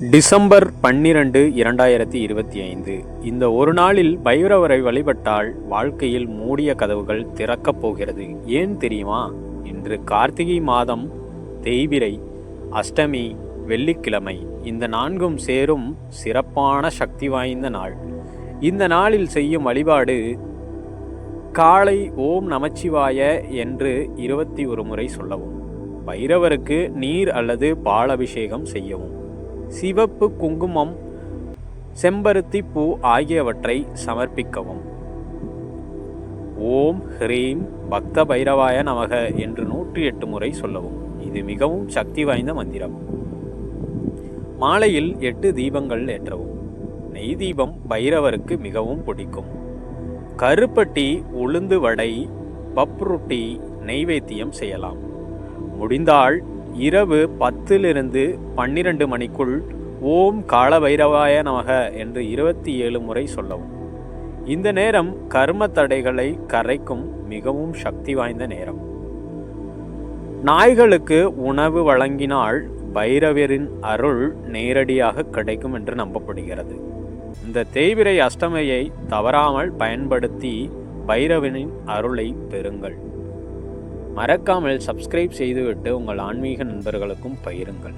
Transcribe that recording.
December பன்னிரண்டு இரண்டாயிரத்தி இருபத்தி ஐந்து. இந்த ஒரு நாளில் பைரவரை வழிபட்டால் வாழ்க்கையில் மூடிய கதவுகள் திறக்கப் போகிறது. ஏன் தெரியுமா? இன்று கார்த்திகை மாதம் தேய்பிரை அஷ்டமி வெள்ளிக்கிழமை இந்த நான்கும் சேரும் சிறப்பான சக்தி வாய்ந்த நாள். இந்த நாளில் செய்யும் வழிபாடு காலை ஓம் நமச்சிவாய என்று இருபத்தி ஒரு முறை சொல்லவும் பைரவருக்கு நீர் அல்லது பாலபிஷேகம் செய்யவும். சிவப்பு குங்குமம் செம்பருத்தி பூ ஆகியவற்றை சமர்ப்பிக்கவும். ஓம் ஹ்ரீம் பக்த பைரவாய நமக என்று நூற்றி எட்டு முறை சொல்லவும். இது மிகவும் சக்தி வாய்ந்த மந்திரம். மாலையில் எட்டு தீபங்கள் ஏற்றவும். நெய் தீபம் பைரவருக்கு மிகவும் பிடிக்கும். கருப்பட்டி உளுந்து வடை பப்ருட்டி நெய்வேத்தியம் செய்யலாம். முடிந்தால் இரவு பத்திலிருந்து பன்னிரண்டு மணிக்குள் ஓம் காலபைரவாய நமக என்று இருபத்தி ஏழு முறை சொல்லவும். இந்த நேரம் கர்ம தடைகளை கரைக்கும் மிகவும் சக்தி வாய்ந்த நேரம். நாய்களுக்கு உணவு வழங்கினால் பைரவரின் அருள் நேரடியாக கிடைக்கும் என்று நம்பப்படுகிறது. இந்த தேய்பிரை அஷ்டமையை தவறாமல் பயன்படுத்தி பைரவனின் அருளை பெறுங்கள். மறக்காமல் சப்ஸ்கிரைப் செய்துவிட்டு உங்கள் ஆன்மீக நண்பர்களுக்கும் பயிருங்கள்